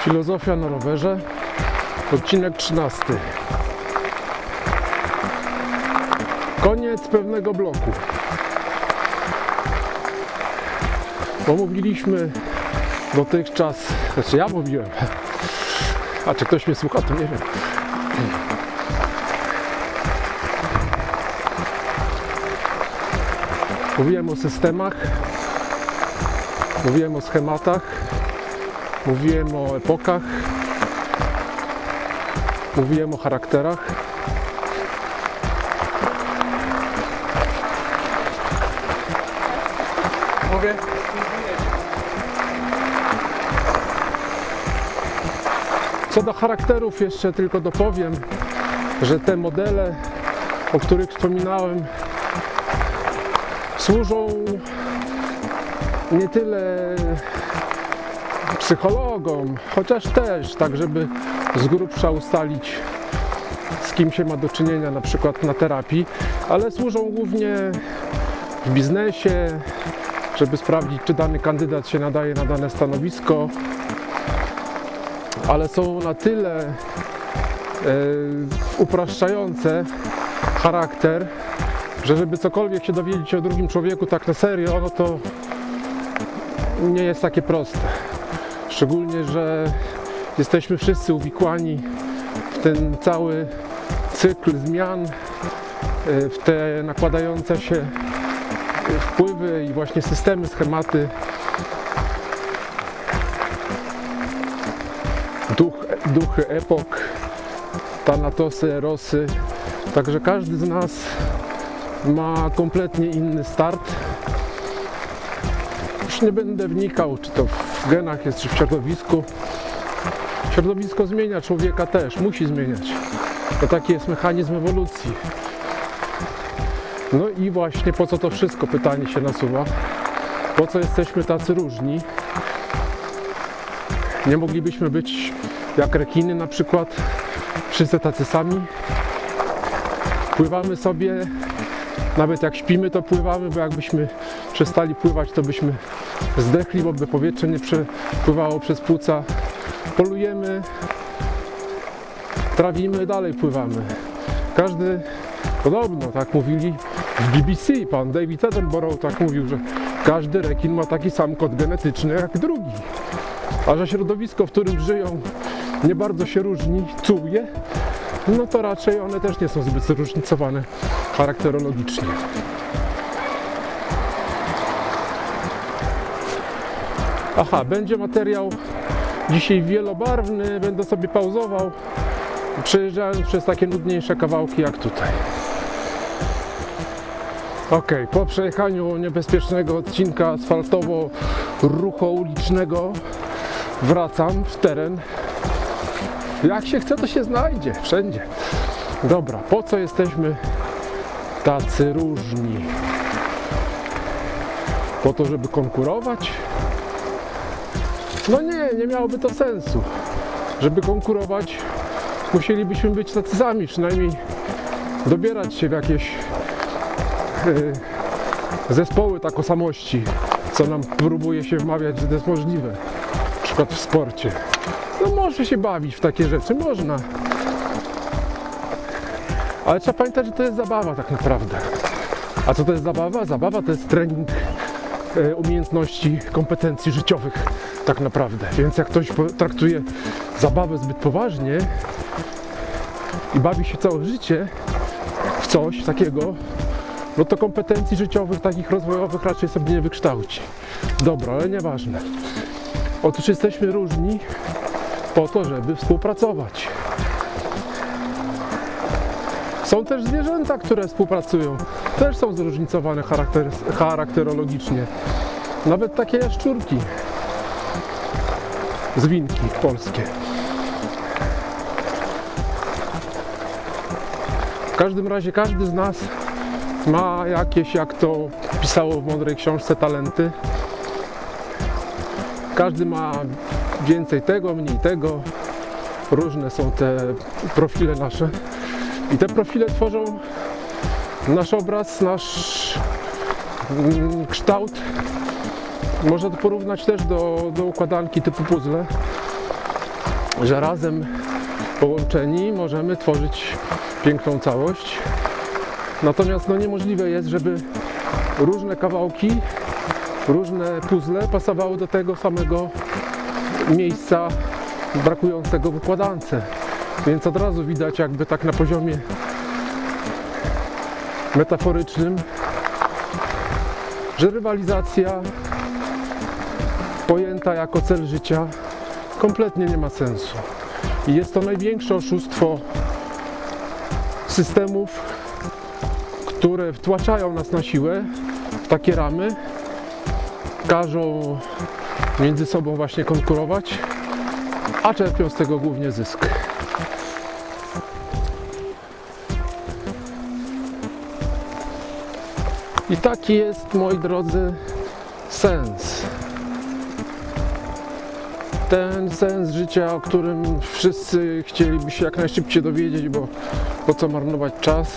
Filozofia na rowerze, odcinek 13. Koniec pewnego bloku. Bo mówiliśmy dotychczas, znaczy ja mówiłem, a czy ktoś mnie słucha, to nie wiem. Mówiłem o systemach, mówiłem o schematach, mówiłem o epokach, mówiłem o charakterach. Mówię. Co do charakterów jeszcze tylko dopowiem, że te modele, o których wspominałem, służą nie tyle psychologom, chociaż też tak, żeby z grubsza ustalić z kim się ma do czynienia na przykład na terapii, ale służą głównie w biznesie, żeby sprawdzić, czy dany kandydat się nadaje na dane stanowisko, ale są na tyle e, upraszczające charakter, że żeby cokolwiek się dowiedzieć o drugim człowieku tak na serio, no to nie jest takie proste. Szczególnie, że jesteśmy wszyscy uwikłani w ten cały cykl zmian, e, w te nakładające się wpływy i właśnie systemy, schematy duch, duchy epok, tanatosy, erosy. Także każdy z nas ma kompletnie inny start. Już nie będę wnikał, czy to w genach jest, czy w środowisku. Środowisko zmienia człowieka też, musi zmieniać. To taki jest mechanizm ewolucji. No i właśnie po co to wszystko pytanie się nasuwa? Po co jesteśmy tacy różni? Nie moglibyśmy być jak rekiny na przykład, wszyscy tacy sami. Pływamy sobie, nawet jak śpimy to pływamy, bo jakbyśmy przestali pływać to byśmy zdechli, bo by powietrze nie przepływało przez płuca. Polujemy, trawimy, dalej pływamy. Każdy, podobno tak mówili w BBC, pan David Attenborough tak mówił, że każdy rekin ma taki sam kod genetyczny jak drugi a że środowisko, w którym żyją, nie bardzo się różni, cuje, no to raczej one też nie są zbyt zróżnicowane charakterologicznie. Aha, będzie materiał dzisiaj wielobarwny, będę sobie pauzował, przejeżdżając przez takie nudniejsze kawałki jak tutaj. Ok, po przejechaniu niebezpiecznego odcinka asfaltowo-ruchoulicznego wracam w teren. Jak się chce, to się znajdzie wszędzie. Dobra, po co jesteśmy tacy różni? Po to, żeby konkurować? No nie, nie miałoby to sensu. Żeby konkurować, musielibyśmy być tacy sami, przynajmniej dobierać się w jakieś yy, zespoły takosamości, co nam próbuje się wmawiać, że to jest możliwe na przykład w sporcie. No może się bawić w takie rzeczy, można. Ale trzeba pamiętać, że to jest zabawa tak naprawdę. A co to jest zabawa? Zabawa to jest trening e, umiejętności, kompetencji życiowych tak naprawdę. Więc jak ktoś traktuje zabawę zbyt poważnie i bawi się całe życie w coś takiego, no to kompetencji życiowych, takich rozwojowych raczej sobie nie wykształci. Dobra, ale nieważne. Otóż jesteśmy różni po to, żeby współpracować. Są też zwierzęta, które współpracują. Też są zróżnicowane charakter, charakterologicznie. Nawet takie jaszczurki. Zwinki polskie. W każdym razie każdy z nas ma jakieś, jak to pisało w mądrej książce, talenty. Każdy ma więcej tego, mniej tego. Różne są te profile nasze. I te profile tworzą nasz obraz, nasz mm, kształt. Można to porównać też do, do układanki typu puzzle. że razem połączeni możemy tworzyć piękną całość. Natomiast no, niemożliwe jest, żeby różne kawałki, różne puzzle pasowały do tego samego miejsca brakującego w układance. Więc od razu widać jakby tak na poziomie metaforycznym, że rywalizacja pojęta jako cel życia kompletnie nie ma sensu. I jest to największe oszustwo systemów, które wtłaczają nas na siłę w takie ramy, każą między sobą właśnie konkurować, a czerpią z tego głównie zysk. I taki jest, moi drodzy, sens. Ten sens życia, o którym wszyscy chcieliby się jak najszybciej dowiedzieć, bo po co marnować czas?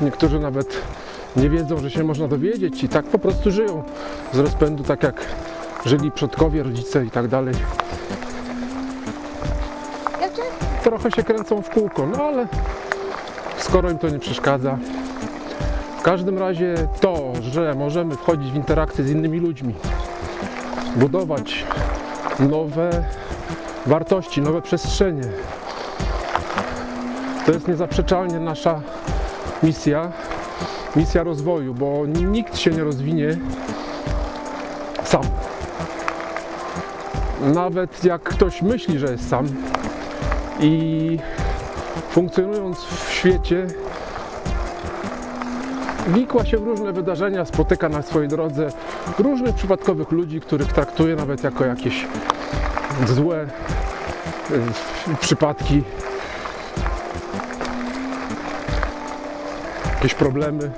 Niektórzy nawet nie wiedzą, że się można dowiedzieć i tak po prostu żyją z rozpędu, tak jak żyli przodkowie, rodzice i tak dalej. Trochę się kręcą w kółko, no ale skoro im to nie przeszkadza. W każdym razie to, że możemy wchodzić w interakcję z innymi ludźmi, budować nowe wartości, nowe przestrzenie, to jest niezaprzeczalnie nasza misja, misja rozwoju, bo nikt się nie rozwinie sam. Nawet jak ktoś myśli, że jest sam i funkcjonując w świecie, wikła się w różne wydarzenia, spotyka na swojej drodze różnych przypadkowych ludzi, których traktuje nawet jako jakieś złe y, przypadki, jakieś problemy,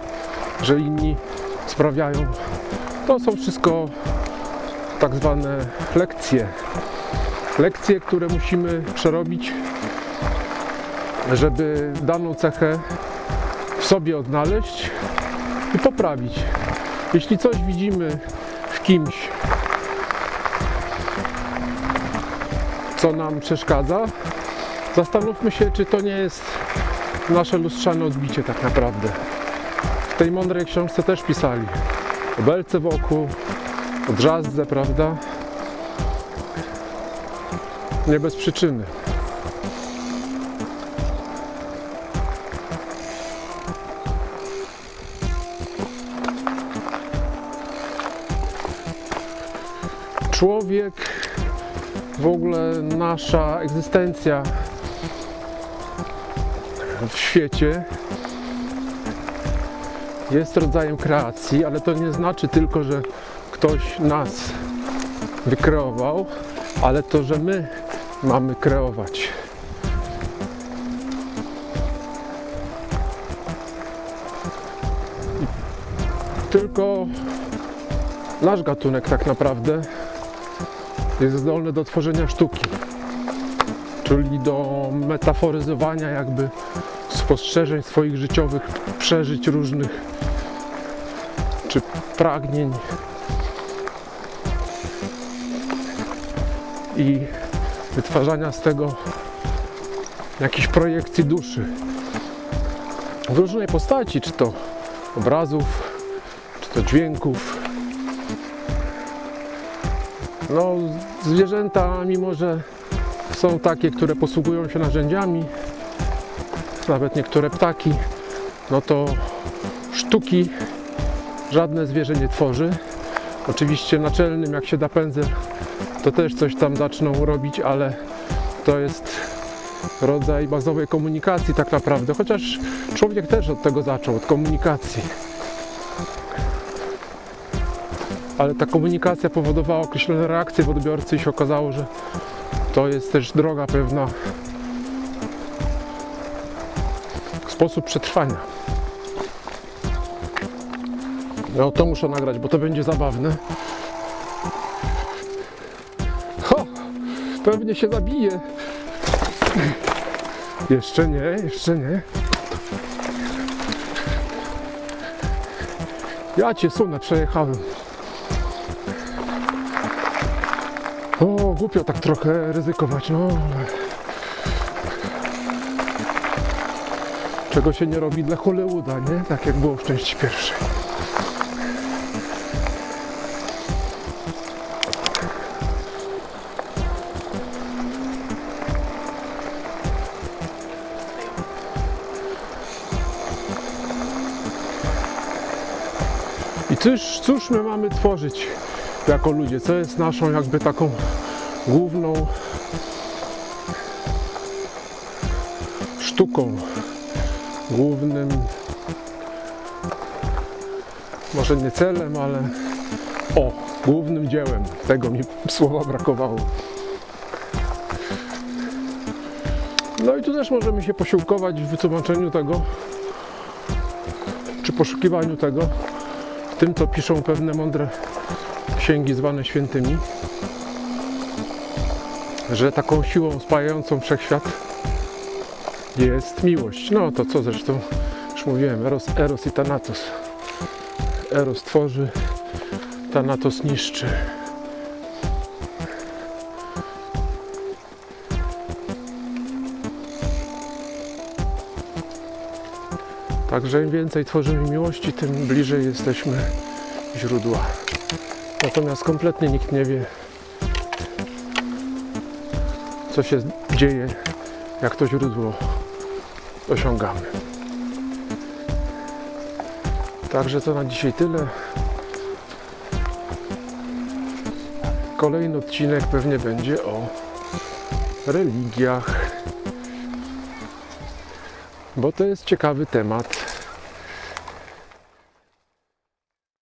że inni sprawiają. To są wszystko tak zwane lekcje. Lekcje, które musimy przerobić, żeby daną cechę w sobie odnaleźć i poprawić. Jeśli coś widzimy w kimś, co nam przeszkadza, zastanówmy się, czy to nie jest nasze lustrzane odbicie tak naprawdę. W tej mądrej książce też pisali o belce wokół, o drzazdze, prawda? Nie bez przyczyny. Człowiek, w ogóle nasza egzystencja w świecie jest rodzajem kreacji, ale to nie znaczy tylko, że ktoś nas wykreował, ale to, że my mamy kreować. Tylko nasz gatunek tak naprawdę jest zdolny do tworzenia sztuki, czyli do metaforyzowania jakby spostrzeżeń swoich życiowych, przeżyć różnych czy pragnień. I wytwarzania z tego jakichś projekcji duszy. W różnej postaci, czy to obrazów, czy to dźwięków. No, zwierzęta, mimo że są takie, które posługują się narzędziami, nawet niektóre ptaki, no to sztuki żadne zwierzę nie tworzy. Oczywiście naczelnym, jak się da pędzel, to też coś tam zaczną robić, ale to jest rodzaj bazowej komunikacji tak naprawdę, chociaż człowiek też od tego zaczął, od komunikacji. Ale ta komunikacja powodowała określone reakcje w odbiorcy i się okazało, że to jest też droga pewna, sposób przetrwania. No to muszę nagrać, bo to będzie zabawne. Ho! Pewnie się zabije. Jeszcze nie, jeszcze nie. Ja cię sunę, przejechałem. Głupio tak trochę ryzykować, no. Czego się nie robi dla Hollywooda, nie? Tak jak było w części pierwszej. I cóż, cóż my mamy tworzyć jako ludzie? Co jest naszą jakby taką główną sztuką, głównym może nie celem, ale o, głównym dziełem. Tego mi słowa brakowało. No i tu też możemy się posiłkować w wytłumaczeniu tego, czy poszukiwaniu tego, tym, co piszą pewne mądre księgi zwane świętymi, że taką siłą spajającą wszechświat jest miłość. No to co zresztą już mówiłem, Eros, Eros i Thanatos. Eros tworzy, Thanatos niszczy. Także im więcej tworzymy miłości, tym bliżej jesteśmy źródła. Natomiast kompletnie nikt nie wie, co się dzieje, jak to źródło osiągamy. Także to na dzisiaj tyle. Kolejny odcinek pewnie będzie o religiach, bo to jest ciekawy temat.